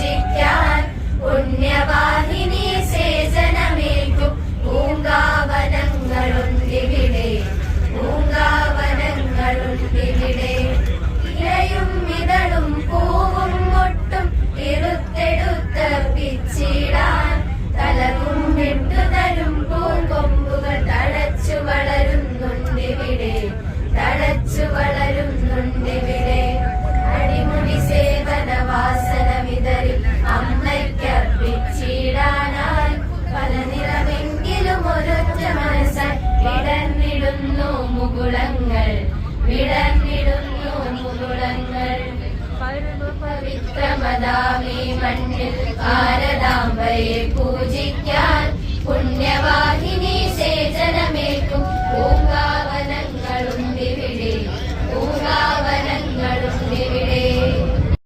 Yeah. മുകുളങ്ങൾ. വിടർന്നിടുന്നു മണ്ണിൽ ഭാരതാംബയെ പൂ